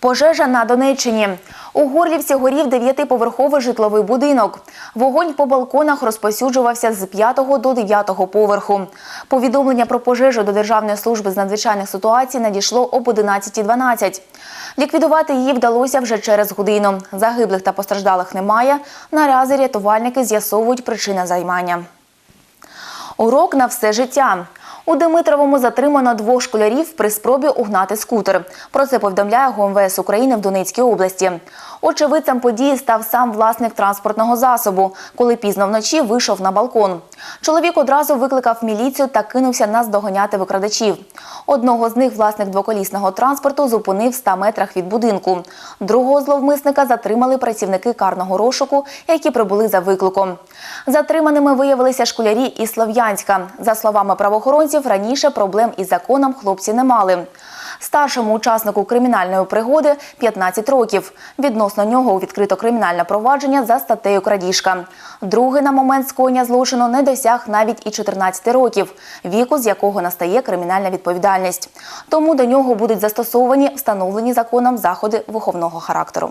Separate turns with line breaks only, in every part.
Пожежа на Донеччині. У Горлівці горів дев'ятиповерховий житловий будинок. Вогонь по балконах розпосюджувався з 5 до 9 поверху. Повідомлення про пожежу до Державної служби з надзвичайних ситуацій надійшло об 11.12. Ліквідувати її вдалося вже через годину. Загиблих та постраждалих немає. Наразі рятувальники з'ясовують причини займання. Урок на все життя. У Димитровому затримано двох школярів при спробі угнати скутер. Про це повідомляє ГУМВС України в Донецькій області. Очевидцем події став сам власник транспортного засобу, коли пізно вночі вийшов на балкон. Чоловік одразу викликав міліцію та кинувся наздоганяти викрадачів. Одного з них власник двоколісного транспорту зупинив в 100 метрах від будинку. Другого зловмисника затримали працівники карного розшуку, які прибули за викликом. Затриманими виявилися школярі із Слов'янська. За словами правоохоронців, раніше проблем із законом хлопці не мали. Старшому учаснику кримінальної пригоди 15 років. Відносно нього відкрито кримінальне провадження за статтею крадіжка. Другий на момент скоєння злочину не досяг навіть і 14 років, віку з якого настає кримінальна відповідальність. Тому до нього будуть застосовані встановлені законом заходи виховного характеру.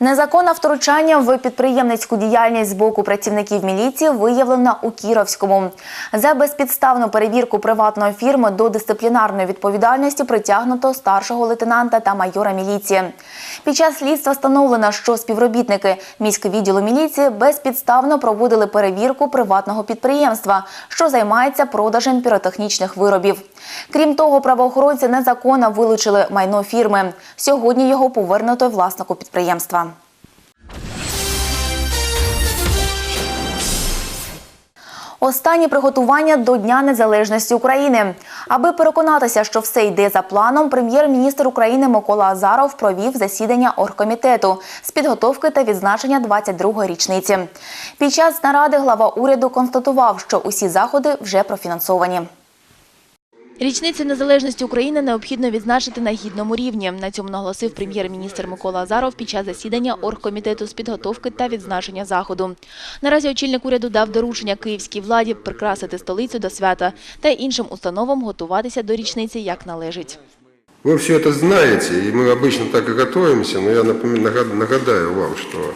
Незаконне втручання в підприємницьку діяльність з боку працівників міліції виявлено у Кіровському. За безпідставну перевірку приватної фірми до дисциплінарної відповідальності притягнуто старшого лейтенанта та майора міліції. Під час слідства встановлено, що співробітники міського відділу міліції безпідставно проводили перевірку приватного підприємства, що займається продажем піротехнічних виробів. Крім того, правоохоронці незаконно вилучили майно фірми. Сьогодні його повернуто власнику підприємства. Останні приготування до Дня Незалежності України. Аби переконатися, що все йде за планом, прем'єр-міністр України Микола Азаров провів засідання оргкомітету з підготовки та відзначення 22-ї річниці. Під час наради глава уряду констатував, що усі заходи вже профінансовані. Річницю незалежності України необхідно відзначити на гідному рівні. На цьому наголосив прем'єр-міністр Микола Азаров під час засідання оргкомітету з підготовки та відзначення заходу. Наразі очільник уряду дав доручення київській владі прикрасити столицю до свята та іншим установам готуватися до річниці як належить.
Вы все это знаете, и мы обычно так и готовимся, но я напомин- нагад- нагадаю вам, что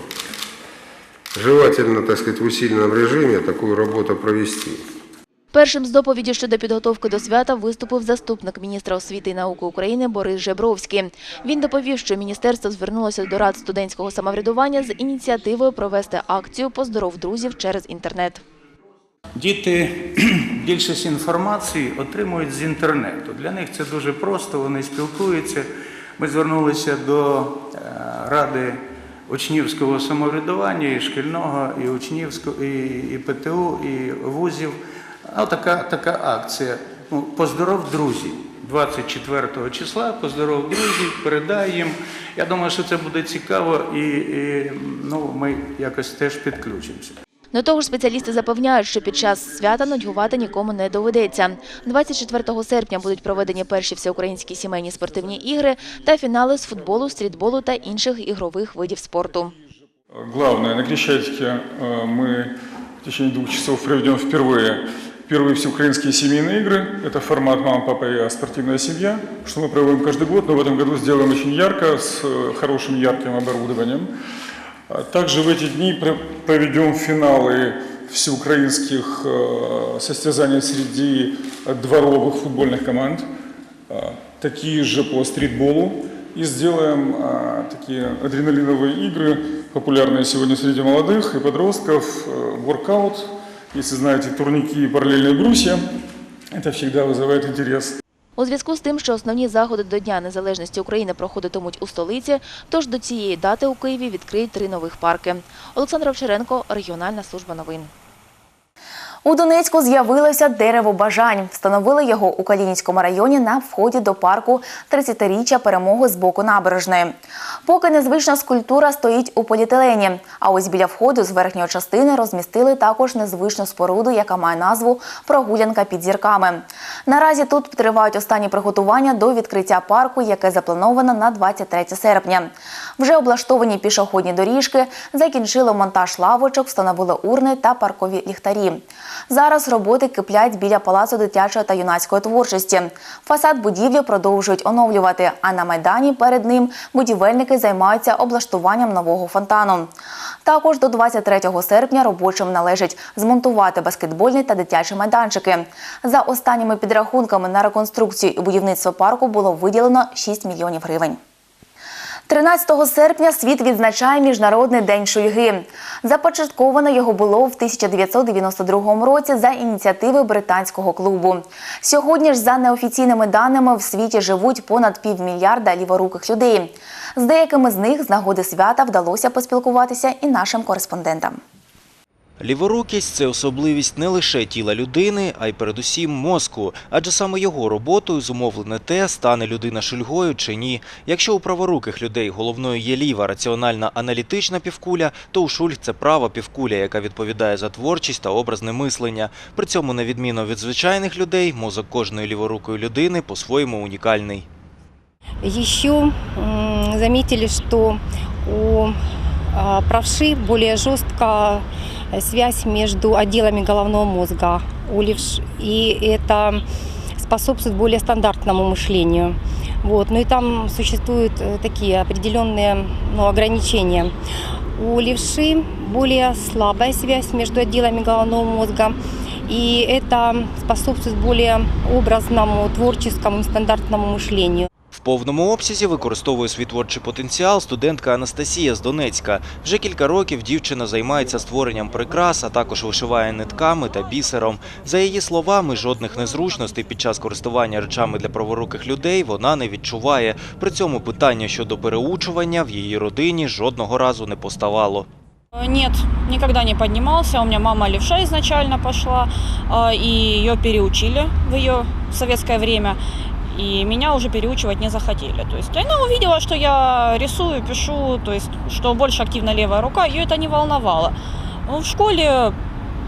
желательно, так сказать, в усиленном режиме такую работу провести.
Першим з доповіді щодо підготовки до свята виступив заступник міністра освіти і науки України Борис Жебровський. Він доповів, що міністерство звернулося до рад студентського самоврядування з ініціативою провести акцію «Поздоров друзів» через інтернет.
Діти більшість інформації отримують з інтернету. Для них це дуже просто, вони спілкуються. Ми звернулися до е, Ради учнівського самоврядування, і шкільного, і учнівського, і, і ПТУ, і вузів. А така, така акція. Ну, Поздоров друзі. 24 числа поздоров друзів, передай їм. Я думаю, що це буде цікаво, і, і ну, ми якось теж підключимося.
До того ж, спеціалісти запевняють, що під час свята нудьгувати нікому не доведеться. 24 серпня будуть проведені перші всеукраїнські сімейні спортивні ігри та фінали з футболу, стрітболу та інших ігрових видів спорту.
Главное, на Крещатике э, мы в течение двух часов проведем впервые первые всеукраинские семейные игры. Это формат «Мама, папа я. Спортивная семья», что мы проводим каждый год, но в этом году сделаем очень ярко, с э, хорошим ярким оборудованием. А Также в эти дни пр- проведем финалы всеукраинских э, состязаний среди дворовых футбольных команд, а, такие же по стритболу. И сделаем а, такие адреналиновые игры, популярные сегодня среди молодых и подростков, э, воркаут, если знаете, турники и параллельные брусья. Это всегда вызывает интерес.
У зв'язку з тим, що основні заходи до Дня Незалежності України проходитимуть у столиці, тож до цієї дати у Києві відкриють три нових парки. Олександр Овчаренко, регіональна служба новин. У Донецьку з'явилося дерево бажань. Встановили його у Калінінському районі на вході до парку 30-річчя перемоги з боку набережної. Поки незвична скульптура стоїть у поліетилені, а ось біля входу з верхньої частини розмістили також незвичну споруду, яка має назву Прогулянка під зірками. Наразі тут тривають останні приготування до відкриття парку, яке заплановано на 23 серпня. Вже облаштовані пішохідні доріжки, закінчили монтаж лавочок, встановили урни та паркові ліхтарі. Зараз роботи киплять біля палацу дитячої та юнацької творчості. Фасад будівлі продовжують оновлювати, а на майдані перед ним будівельники займаються облаштуванням нового фонтану. Також до 23 серпня робочим належить змонтувати баскетбольні та дитячі майданчики. За останніми підрахунками на реконструкцію і будівництво парку було виділено 6 мільйонів гривень. 13 серпня світ відзначає Міжнародний день шульги. Започатковано його було в 1992 році за ініціативи британського клубу. Сьогодні ж, за неофіційними даними, в світі живуть понад півмільярда ліворуких людей. З деякими з них з нагоди свята вдалося поспілкуватися і нашим кореспондентам.
Ліворукість – це особливість не лише тіла людини, а й передусім мозку. Адже саме його роботою зумовлене те, стане людина шульгою чи ні. Якщо у праворуких людей головною є ліва раціональна аналітична півкуля, то у шульг – це права півкуля, яка відповідає за творчість та образне мислення. При цьому, на відміну від звичайних людей, мозок кожної ліворукої людини по-своєму унікальний.
Еще м, заметили, что у правши более жесткая связь между отделами головного мозга у левш, и это способствует более стандартному мышлению. Вот. Ну и там существуют э, такие определенные ну, ограничения. У левши более слабая связь между отделами головного мозга, и это способствует более образному, творческому, нестандартному мышлению.
Повному обсязі використовує свій творчий потенціал студентка Анастасія з Донецька. Вже кілька років дівчина займається створенням прикрас, а також вишиває нитками та бісером. За її словами, жодних незручностей під час користування речами для праворуких людей вона не відчуває. При цьому питання щодо переучування в її родині жодного разу не поставало.
Нет, никогда не поднимался. У меня мама левша изначально пошла, и ее переучили в ее советское время. И меня уже переучивать не захотели. То есть она увидела, что я рисую, пишу, то есть что больше активна левая рука, ее это не волновало. В школе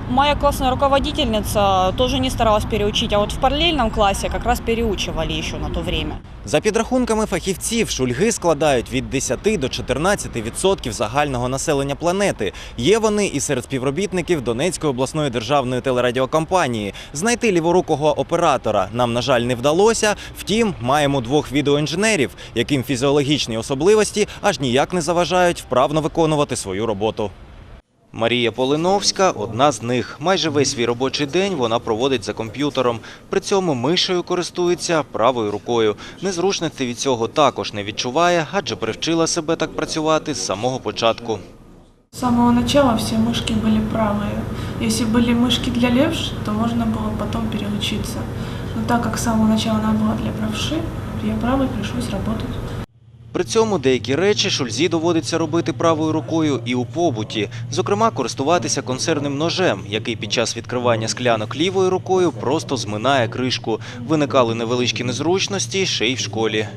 моя классная руководительница тоже не старалась переучить, а вот в параллельном классе как раз переучивали еще на то время.
За підрахунками фахівців, шульги складають від 10 до 14 відсотків загального населення планети. Є вони і серед співробітників Донецької обласної державної телерадіокомпанії. Знайти ліворукого оператора нам, на жаль, не вдалося. Втім, маємо двох відеоінженерів, яким фізіологічні особливості аж ніяк не заважають вправно виконувати свою роботу. Марія Полиновська одна з них. Майже весь свій робочий день вона проводить за комп'ютером. При цьому мишею користується правою рукою. Незручності від цього також не відчуває, адже привчила себе так працювати з самого початку.
С самого начала все мышки были правые. Если были мышки для левш, то можно было потом переучиться. Но так как с самого начала она была для правши, я правой пришлось работать.
При цьому деякі речі шульзі доводиться робити правою рукою і у побуті, зокрема, користуватися консервним ножем, який під час відкривання склянок лівою рукою просто зминає кришку. Виникали невеличкі незручності ще й в школі.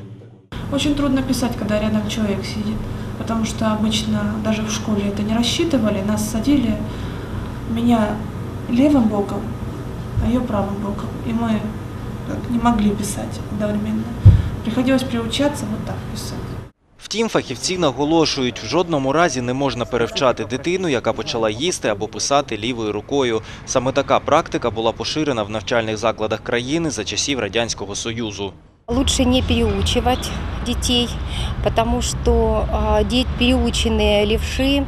Очень трудно писать, когда рядом человек сидит, потому что обычно даже в школе это не рассчитывали, нас садили, меня левым боком, а ее правым боком, и мы как не могли писать одновременно. Приходилось приучаться вот так писать.
Втім, фахівці наголошують, в жодному разі не можна перевчати дитину, яка почала їсти або писати лівою рукою. Саме така практика була поширена в навчальних закладах країни за часів Радянського Союзу.
Лучше не переучивать детей, потому что а, де- переученные левши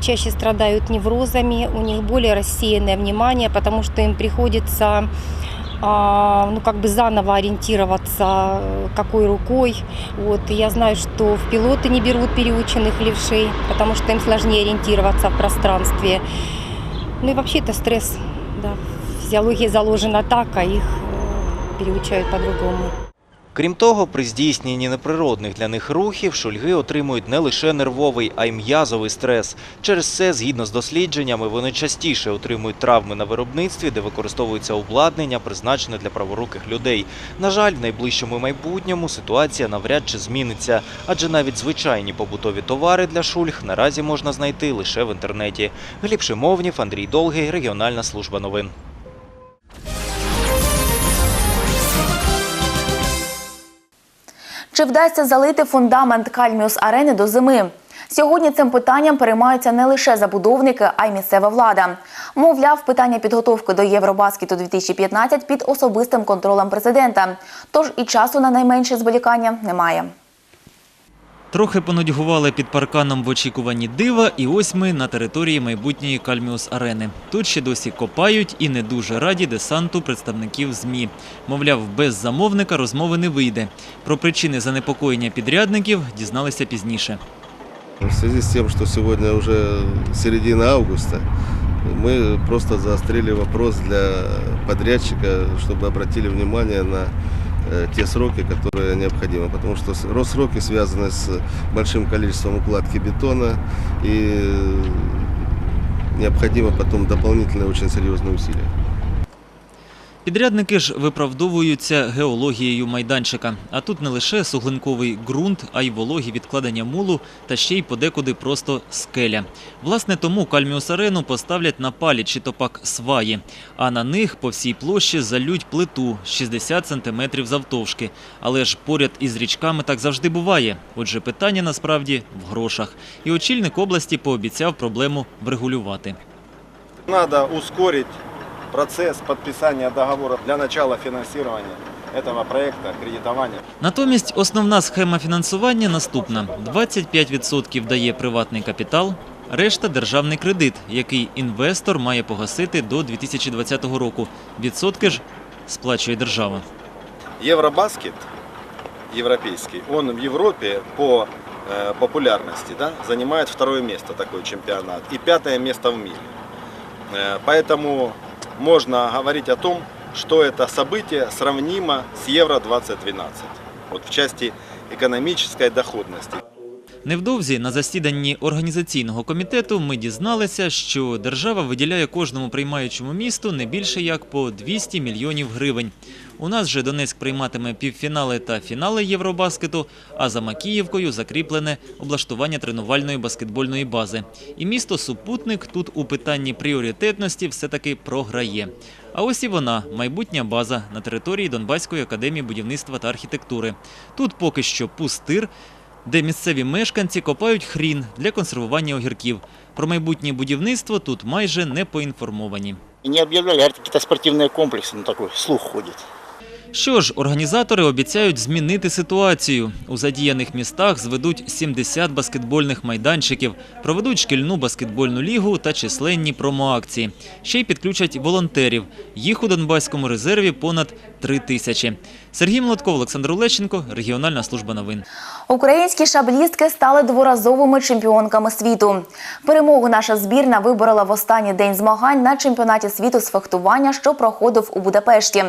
чаще страдают неврозами, у них более рассеянное внимание, потому что им приходится ну, как бы заново ориентироваться, э, какой рукой. Вот. И я знаю, что в пилоты не берут переученных левшей, потому что им сложнее ориентироваться в пространстве. Ну и вообще это стресс. Да. В физиологии заложена так, а их э, переучают по-другому.
Крім того, при здійсненні неприродних для них рухів шульги отримують не лише нервовий, а й м'язовий стрес. Через це, згідно з дослідженнями, вони частіше отримують травми на виробництві, де використовується обладнання, призначене для праворуких людей. На жаль, в найближчому майбутньому ситуація навряд чи зміниться, адже навіть звичайні побутові товари для шульг наразі можна знайти лише в інтернеті. Гліб Шимовнів, Андрій Долгий, регіональна служба новин.
Чи вдасться залити фундамент Кальміус арени до зими? Сьогодні цим питанням переймаються не лише забудовники, а й місцева влада. Мовляв, питання підготовки до Євробаскету 2015 під особистим контролем президента. Тож і часу на найменше зволікання немає.
Трохи понудьгували під парканом в очікуванні дива, і ось ми на території майбутньої Кальміус арени. Тут ще досі копають і не дуже раді десанту представників ЗМІ. Мовляв, без замовника розмови не вийде. Про причини занепокоєння підрядників дізналися пізніше.
В связи с тем, что сегодня уже середина августа, мы просто заострили вопрос для подрядчика, чтобы обратили внимание на э, те сроки, которые необходимы. Потому что с- ро- сроки связаны с большим количеством укладки бетона и э, необходимо потом дополнительные очень серьезные усилия.
Підрядники ж виправдовуються геологією майданчика. А тут не лише суглинковий ґрунт, а й вологі відкладення мулу та ще й подекуди просто скеля. Власне, тому Кальміус арену поставлять на палі чи то пак сваї, а на них по всій площі залють плиту 60 сантиметрів завтовшки. Але ж поряд із річками так завжди буває. Отже, питання насправді в грошах. І очільник області пообіцяв проблему врегулювати.
Надо ускорить процесс подписания договора для начала финансирования этого проекта, кредитования.
Натомість основна схема фінансування наступна: 25% дає приватний капітал, решта державний кредит, який інвестор має погасити до 2020 року. Відсотки ж сплачує держава.
Евробаскет европейский, он в Европе по э, популярности да, занимает второе место такой чемпионат и пятое место в мире. Э, поэтому можно говорить о том, что это событие сравнимо с Евро 2012 вот в части экономической доходности.
Невдовзі на засіданні організаційного комітету ми дізналися, що держава виділяє кожному приймаючому місту не більше як по 200 мільйонів гривень. У нас же Донецьк прийматиме півфінали та фінали Євробаскету, а за Макіївкою закріплене облаштування тренувальної баскетбольної бази. І місто Супутник тут у питанні пріоритетності все-таки програє. А ось і вона, майбутня база на території Донбаської академії будівництва та архітектури. Тут поки що пустир, де місцеві мешканці копають хрін для консервування огірків. Про майбутнє будівництво тут майже не поінформовані.
И не объявляли, говорят, какие-то спортивные комплексы, ну такой слух ходит.
Що ж, організатори обіцяють змінити ситуацію. У задіяних містах зведуть 70 баскетбольних майданчиків, проведуть шкільну баскетбольну лігу та численні промоакції. Ще й підключать волонтерів. Їх у Донбаському резерві понад 3 тисячі. Сергій Молотков, Олександр Олещенко, регіональна служба новин.
Українські шаблістки стали дворазовими чемпіонками світу. Перемогу наша збірна виборола в останній день змагань на чемпіонаті світу з фехтування, що проходив у Будапешті.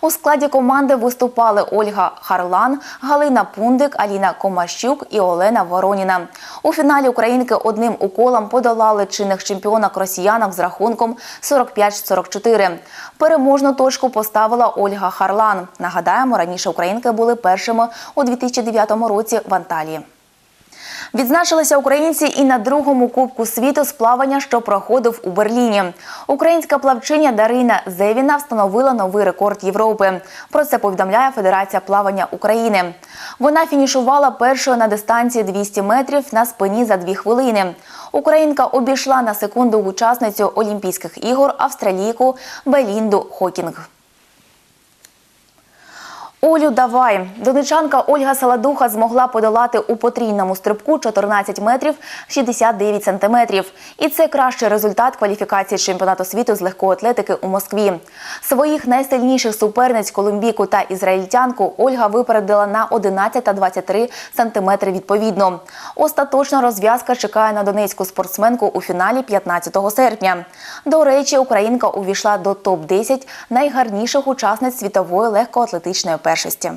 У складі команди виступали Ольга Харлан, Галина Пундик, Аліна Комащук і Олена Вороніна. У фіналі українки одним уколом подолали чинних чемпіонок росіянок з рахунком 45-44. Переможну точку поставила Ольга Харлан. Нагадаємо, раніше українки були першими у 2009 році в Анталії. Відзначилися українці і на другому кубку світу з плавання, що проходив у Берліні. Українська плавчиня Дарина Зевіна встановила новий рекорд Європи. Про це повідомляє Федерація плавання України. Вона фінішувала першою на дистанції 200 метрів на спині за дві хвилини. Українка обійшла на секунду учасницю Олімпійських ігор австралійку Белінду Хокінг. Олю, давай. Донечанка Ольга Саладуха змогла подолати у потрійному стрибку 14 метрів 69 сантиметрів. І це кращий результат кваліфікації чемпіонату світу з легкої атлетики у Москві. Своїх найсильніших суперниць колумбійку та ізраїльтянку Ольга випередила на 11 та 23 сантиметри відповідно. Остаточна розв'язка чекає на донецьку спортсменку у фіналі 15 серпня. До речі, українка увійшла до топ-10 найгарніших учасниць світової легкоатлетичної першості.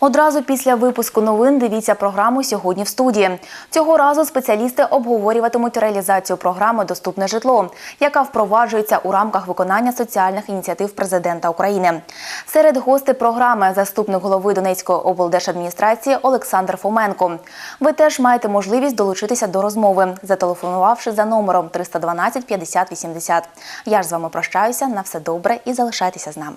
Одразу після випуску новин дивіться програму сьогодні в студії. Цього разу спеціалісти обговорюватимуть реалізацію програми Доступне житло, яка впроваджується у рамках виконання соціальних ініціатив президента України. Серед гостей програми заступник голови Донецької облдержадміністрації Олександр Фоменко. Ви теж маєте можливість долучитися до розмови, зателефонувавши за номером 312 50 80. Я ж з вами прощаюся. На все добре і залишайтеся з нами.